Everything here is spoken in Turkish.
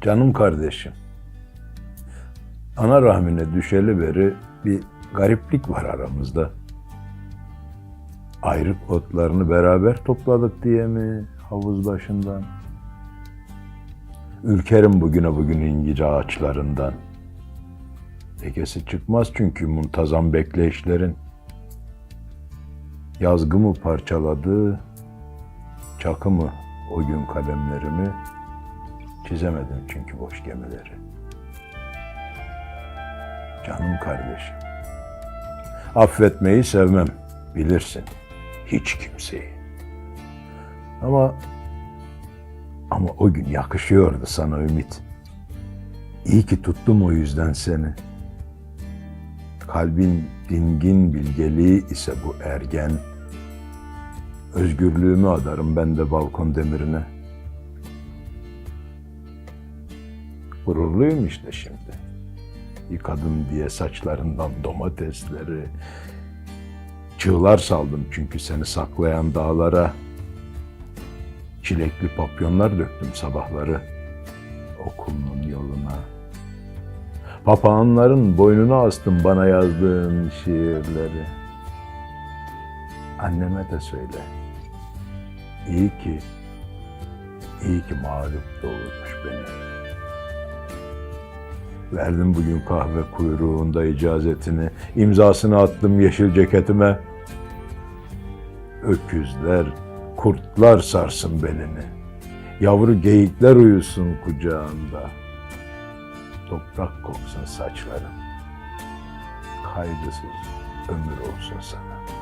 Canım kardeşim. Ana rahmine düşeli beri bir gariplik var aramızda. Ayrık otlarını beraber topladık diye mi havuz başından? Ürkerim bugüne bugün incir ağaçlarından. Lekesi çıkmaz çünkü muntazam bekleyişlerin. Yazgımı parçaladı, çakı mı o gün kalemlerimi, çizemedim çünkü boş gemileri. Canım kardeşim, affetmeyi sevmem, bilirsin, hiç kimseyi. Ama ama o gün yakışıyordu sana Ümit. İyi ki tuttum o yüzden seni. Kalbin dingin bilgeliği ise bu ergen. Özgürlüğümü adarım ben de balkon demirine. Gururluyum işte şimdi. Yıkadım diye saçlarından domatesleri. Çığlar saldım çünkü seni saklayan dağlara. Çilekli papyonlar döktüm sabahları okulunun yoluna. Papağanların boynuna astım bana yazdığın şiirleri. Anneme de söyle. İyi ki, iyi ki mağlup doğurmuş beni. Verdim bugün kahve kuyruğunda icazetini, imzasını attım yeşil ceketime. Öküzler, kurtlar sarsın belini. Yavru geyikler uyusun kucağında. Toprak koksun saçların. Kaygısız ömür olsun sana.